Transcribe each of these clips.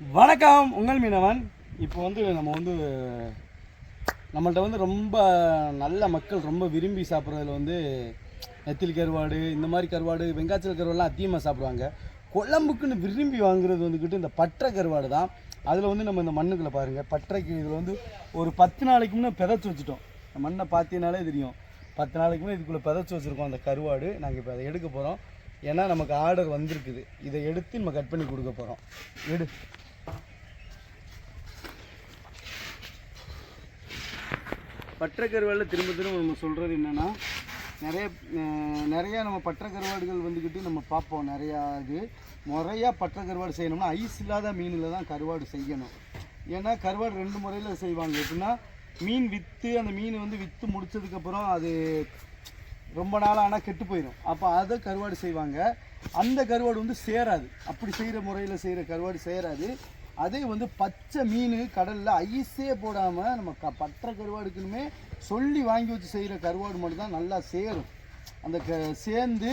வணக்கம் உங்கள் மீனவன். இப்போ வந்து நம்ம வந்து நம்மள்ட்ட வந்து ரொம்ப நல்ல மக்கள் ரொம்ப விரும்பி சாப்பிட்றதுல வந்து நெத்தில் கருவாடு இந்த மாதிரி கருவாடு வெங்காய்ச்சல் கருவாடுலாம் அதிகமாக சாப்பிடுவாங்க. குழம்புக்குன்னு விரும்பி வாங்குறது வந்துக்கிட்டு இந்த பற்றை கருவாடு தான். அதில் வந்து நம்ம இந்த மண்ணுக்குள்ளே பாருங்கள் பற்றைக்கு இதில் வந்து ஒரு பத்து நாளைக்கு முன்னே பிதச்சி வச்சுட்டோம். இந்த மண்ணை பார்த்தீங்கனாலே தெரியும். பத்து நாளைக்கு முன்னே இதுக்குள்ளே பிதச்சி வச்சுருக்கோம் அந்த கருவாடு. நாங்கள் இப்போ அதை எடுக்க போகிறோம் ஏன்னா நமக்கு ஆர்டர் வந்திருக்குது. இதை எடுத்து நம்ம கட் பண்ணி கொடுக்க போகிறோம் எடு. பற்றக்கருவாடில் திரும்ப திரும்ப நம்ம சொல்கிறது என்னென்னா நிறைய நிறையா நம்ம பற்றக்கருவாடுகள் வந்துக்கிட்டு நம்ம பார்ப்போம் நிறையா இது. முறையாக பற்றக்கருவாடு செய்யணும்னா ஐஸ் இல்லாத மீனில் தான் கருவாடு செய்யணும். ஏன்னா கருவாடு ரெண்டு முறையில் செய்வாங்க. எப்படின்னா மீன் விற்று அந்த மீன் வந்து விற்று முடிச்சதுக்கப்புறம் அது ரொம்ப நாள் ஆனால் கெட்டு போயிடும் அப்போ அதை கருவாடு செய்வாங்க. அந்த கருவாடு வந்து சேராது. அப்படி செய்கிற முறையில் செய்கிற கருவாடு சேராது. அதே வந்து பச்சை மீன் கடலில் ஐஸே போடாமல் நம்ம க பற்ற கருவாடுக்குனுமே சொல்லி வாங்கி வச்சு செய்கிற கருவாடு மட்டும் தான் நல்லா சேரும். அந்த க சேர்ந்து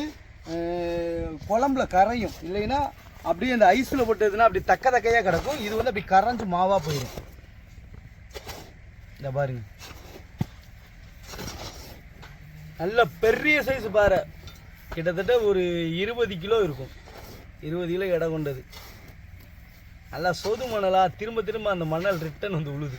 குழம்புல கரையும். இல்லைன்னா அப்படியே அந்த ஐஸில் போட்டதுன்னா அப்படி தக்க தக்கையாக கிடக்கும். இது வந்து அப்படி கரைஞ்சு மாவாக போயிடும் இந்த பாருங்க. நல்ல பெரிய சைஸ் பாறை. கிட்டத்தட்ட ஒரு இருபது கிலோ இருக்கும். இருபது கிலோ எடை கொண்டது. நல்லா சொது மணலாக திரும்ப திரும்ப அந்த மணல் ரிட்டன் வந்து உழுது.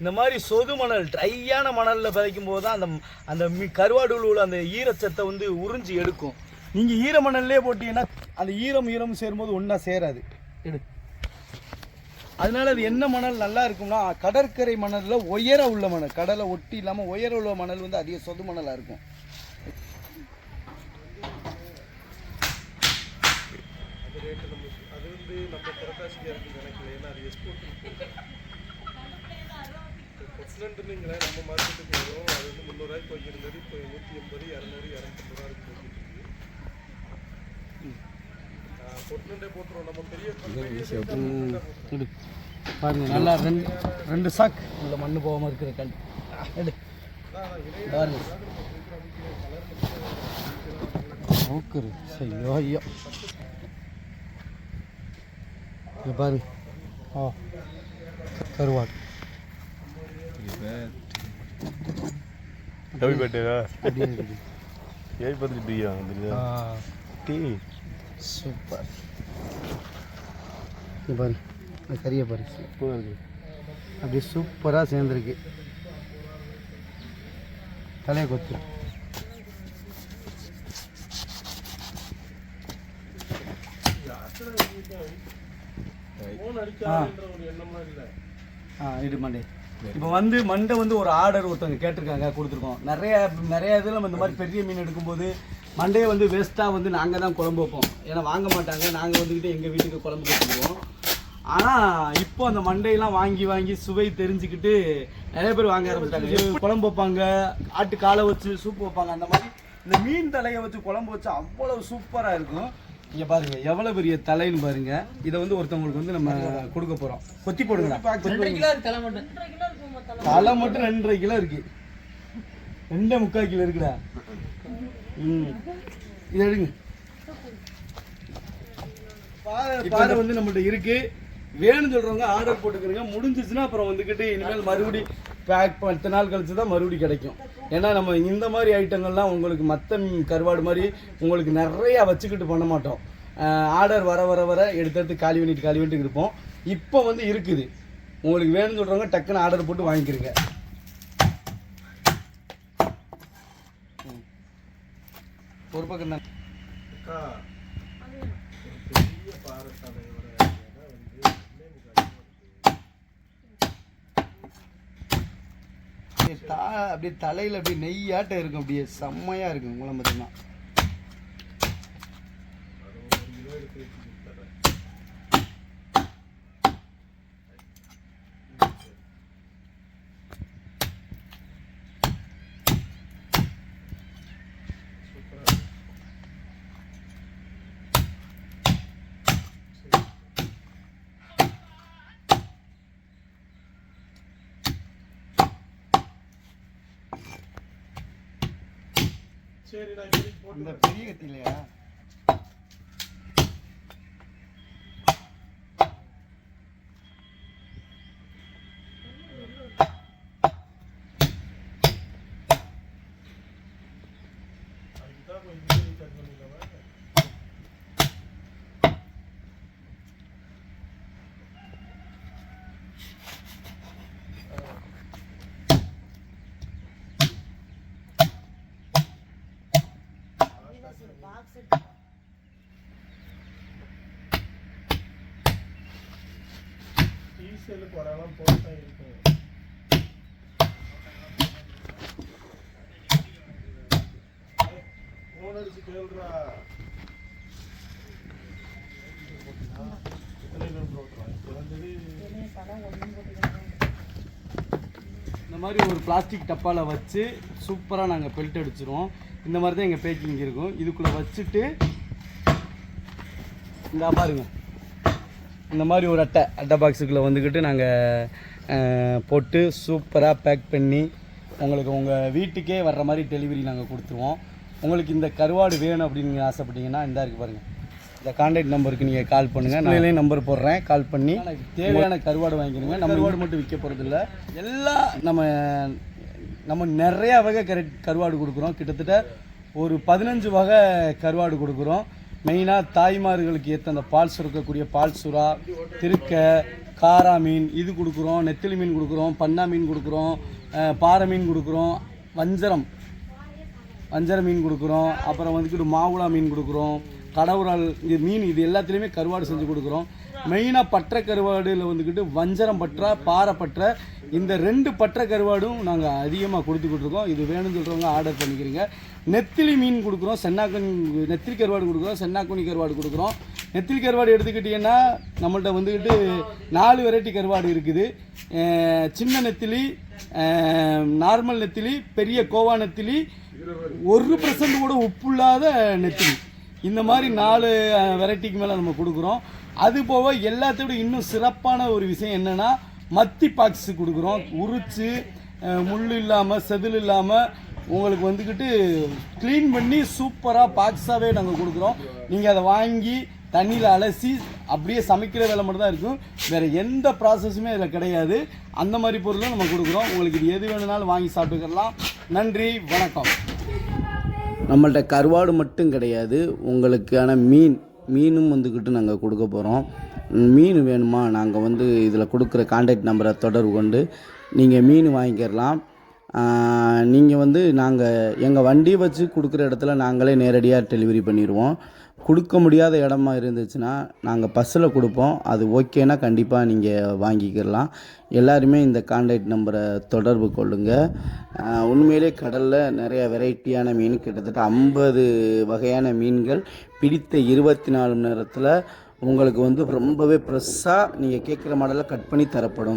இந்த மாதிரி சொது மணல் ட்ரையான மணலில் விதைக்கும் போது தான் அந்த அந்த மீ கருவாடுல உள்ள அந்த ஈரச்சத்தை வந்து உறிஞ்சி எடுக்கும். நீங்கள் ஈர மணல்லே போட்டீங்கன்னா அந்த ஈரம் ஈரம் சேரும்போது ஒன்றா சேராது. எடு. அதனால் அது என்ன மணல் நல்லா இருக்கும்னா கடற்கரை மணலில் உயர உள்ள மணல். கடலை ஒட்டி இல்லாமல் உயர உள்ள மணல் வந்து அதிக சொது மணலாக இருக்கும். வந்து நம்ம புரட்டாசிக்கு இருக்கு கணக்கில் ஏன்னா அது எக்ஸ்போர்ட் நம்ம மார்க்கெட்டுக்கு வரும். அது வந்து முந்நூறுரூவாய்க்கு போய்க்கிருந்தது இப்போ நூற்றி எண்பது இரநூறு இரநூத்தம்பது ரூபா இருக்கு. போய்க்கிட்டு கொட்லண்டே போட்டுருவோம். நம்ம பெரிய பாருங்க நல்லா ரெண்டு ரெண்டு சாக் உள்ள மண்ணு போகாமல் இருக்கிற கல். பாருங்க. ஓக்கரு ஐயோ ஐயோ. இங்க பாருங்க ஆ. கருவாடு ஹெவி பேட்டரா இருக்குது. பத்து டீயா ஆ. டீ. சூப்பர். இங்க பாரு. இந்த கறியை பாரு. சூப்பராக இருக்கு. அப்படியே சூப்பராக சேர்ந்துருக்கு. தலையை கொத்து ஃபோன் அடிக்காதுன்ற ஒரு எண்ணம்லாம் இல்லை ஆ. இது மண்டே. இப்போ வந்து மண்டை வந்து ஒரு ஆர்டர் ஒருத்தவங்க கேட்டிருக்காங்க கொடுத்துருக்கோம். நிறைய நிறைய இதில் நம்ம இந்த மாதிரி பெரிய மீன் எடுக்கும்போது மண்டையை வந்து வேஸ்ட்டாக வந்து நாங்கள் தான் குழம்பு வைப்போம். ஏன்னா வாங்க மாட்டாங்க. நாங்கள் வந்துக்கிட்டு எங்கள் வீட்டுக்கு குழம்பு வச்சுக்குவோம் ஆனால் இப்போ அந்த மண்டையெல்லாம் வாங்கி வாங்கி சுவை தெரிஞ்சுக்கிட்டு நிறைய பேர் வாங்க ஆரம்பிச்சிட்டாங்க. குழம்பு வைப்பாங்க ஆட்டு காலை வச்சு சூப்பு வைப்பாங்க. அந்த மாதிரி இந்த மீன் தலையை வச்சு குழம்பு வச்சா அவ்வளவு சூப்பராக இருக்கும். இங்க பாருங்க எவ்வளவு பெரிய தலைன்னு பாருங்க. இதை வந்து ஒருத்தவங்களுக்கு வந்து நம்ம கொடுக்க போறோம். கொத்தி போடுங்க. தலை மட்டும். ரெண்டரை கிலோ இருக்கு. ரெண்டே முக்கால் கிலோ இருக்குடா. ம். இதை எடுங்க. பாறை வந்து நம்மள்ட்ட இருக்கு. வேணும்னு சொல்றவங்க ஆர்டர் போட்டுக்கிறங்க. முடிஞ்சிச்சுன்னா அப்புறம் வந்துக்கிட்டு இனிமேல் மறுபடி பேக் பத்து நாள் கழித்து தான் மறுபடியும் கிடைக்கும். ஏன்னா நம்ம இந்த மாதிரி ஐட்டங்கள்லாம் உங்களுக்கு மற்ற கருவாடு மாதிரி உங்களுக்கு நிறையா வச்சுக்கிட்டு பண்ண மாட்டோம். ஆர்டர் வர வர வர எடுத்து எடுத்து காலி பண்ணிட்டு காலி பண்ணிட்டு இருப்போம். இப்போ வந்து இருக்குது. உங்களுக்கு வேணும்னு சொல்கிறவங்க டக்குன்னு ஆர்டர் போட்டு வாங்கிக்கிறீங்க. ஒரு பக்கம் தான் அக்கா பெரிய பாறை தலையோட எடை வந்து ஒண்ணே முக்கால் அப்படியே தா அப்படியே தலையில் அப்படியே நெய்யாட்டம் இருக்கும். அப்படியே செம்மையாக இருக்கும். குழம்பு பார்த்தீங்கன்னா சரிடா இந்த பெரிய கத்தி இல்லையா அதுக்கு தான் டீசலுக்கு வரலாம் போட்டா இருக்கும் ஃபோன் அடிச்சு கேளுடா எத்தனை கிலோமீட்டர் ஓட்டுறான் குறைஞ்சது இந்த மாதிரி ஒரு பிளாஸ்டிக் டப்பாவில் வச்சு சூப்பராக நாங்கள் பெல்ட் அடிச்சிருவோம். இந்த மாதிரி தான் எங்கள் பேக்கிங் இருக்கும். இதுக்குள்ளே வச்சுட்டு இந்த பாருங்க. இந்த மாதிரி ஒரு அட்டை அட்டை பாக்ஸுக்குள்ளே வந்துக்கிட்டு நாங்கள் போட்டு சூப்பராக பேக் பண்ணி உங்களுக்கு உங்கள் வீட்டுக்கே வர்ற மாதிரி டெலிவரி நாங்கள் கொடுத்துருவோம். உங்களுக்கு இந்த கருவாடு வேணும் அப்படின்னு நீங்கள் ஆசைப்பட்டீங்கன்னா இந்த இருக்கு பாருங்கள் இந்த கான்டாக்ட் நம்பருக்கு நீங்கள் கால் பண்ணுங்கள் நான் நம்பர் போடுறேன். கால் பண்ணி தேவையான கருவாடு வாங்கிக்கிறீங்க நம்ம கருவாடு மட்டும் விற்க போகிறதில்ல எல்லாம் நம்ம நம்ம நிறையா வகை கரு கருவாடு கொடுக்குறோம். கிட்டத்தட்ட ஒரு பதினஞ்சு வகை கருவாடு கொடுக்குறோம். மெயினாக தாய்மார்களுக்கு ஏற்ற அந்த பால் சுரக்கக்கூடிய பால் சுறா திருக்க காரா மீன் இது கொடுக்குறோம். நெத்திலி மீன் கொடுக்குறோம். பண்ணா மீன் கொடுக்குறோம். பாறை மீன் கொடுக்குறோம். வஞ்சரம். வஞ்சர மீன் கொடுக்குறோம். அப்புறம் வந்துக்கிட்டு மாவுளா மீன் கொடுக்குறோம். கடவுரால் இது மீன் இது எல்லாத்துலேயுமே கருவாடு செஞ்சு கொடுக்குறோம். மெயினாக பற்ற கருவாடில் வந்துக்கிட்டு வஞ்சரம் பற்றா பாறை பற்ற இந்த ரெண்டு பற்ற கருவாடும் நாங்கள் அதிகமாக கொடுத்துக்கிட்டு இருக்கோம் இது வேணும்னு சொல்கிறவங்க ஆர்டர் பண்ணிக்கிறீங்க. நெத்திலி மீன் கொடுக்குறோம் சென்னாக்கனி நெத்திலி கருவாடு கொடுக்குறோம் சென்னாக்குனி கருவாடு கொடுக்குறோம். நெத்திலி கருவாடு எடுத்துக்கிட்டிங்கன்னா நம்மள்ட்ட வந்துக்கிட்டு நாலு வெரைட்டி கருவாடு இருக்குது. சின்ன நெத்திலி நார்மல் நெத்திலி பெரிய கோவா நெத்திலி ஒரு பர்சன்ட் கூட உப்பு இல்லாத நெத்திலி. இந்த மாதிரி நாலு வெரைட்டிக்கு மேலே நம்ம கொடுக்குறோம். அது போக எல்லாத்தையும் இன்னும் சிறப்பான ஒரு விஷயம் என்னென்னா மத்தி பாக்ஸ் கொடுக்குறோம். உரிச்சு முள் இல்லாமல் செதில் இல்லாமல் உங்களுக்கு வந்துக்கிட்டு க்ளீன் பண்ணி சூப்பராக பாக்ஸாகவே நாங்கள் கொடுக்குறோம். நீங்கள் அதை வாங்கி தண்ணியில் அலசி அப்படியே சமைக்கிற வேலை மட்டும் தான் இருக்கும். வேறு எந்த ப்ராசஸுமே இதில் கிடையாது. அந்த மாதிரி பொருளும் நம்ம கொடுக்குறோம். உங்களுக்கு இது எது வேணுனாலும் வாங்கி சாப்பிட்டுக்கலாம். நன்றி வணக்கம். நம்மள்ட்ட கருவாடு மட்டும் கிடையாது. உங்களுக்கான மீன் மீனும் வந்துக்கிட்டு நாங்கள் கொடுக்க போகிறோம் மீன் வேணுமா? நாங்கள் வந்து இதில் கொடுக்குற காண்டாக்ட் நம்பரை தொடர்பு கொண்டு நீங்கள் மீன் வாங்கிக்கிறலாம் நீங்கள் வந்து நாங்கள் எங்கள் வண்டியை வச்சு கொடுக்குற இடத்துல நாங்களே நேரடியாக டெலிவரி பண்ணிடுவோம். கொடுக்க முடியாத இடமா இருந்துச்சுன்னா நாங்கள் பஸ்ஸில் கொடுப்போம். அது ஓகேனா கண்டிப்பாக நீங்கள் வாங்கிக்கிடலாம் எல்லாருமே இந்த காண்டாக்ட் நம்பரை தொடர்பு கொள்ளுங்கள் உண்மையிலே கடலில் நிறைய வெரைட்டியான மீன் கிட்டத்தட்ட ஐம்பது வகையான மீன்கள் பிடித்த இருபத்தி நாலு மணி நேரத்தில் உங்களுக்கு வந்து ரொம்பவே ஃப்ரெஷ்ஷாக நீங்கள் கேட்குற மாடலில் கட் பண்ணி தரப்படும்.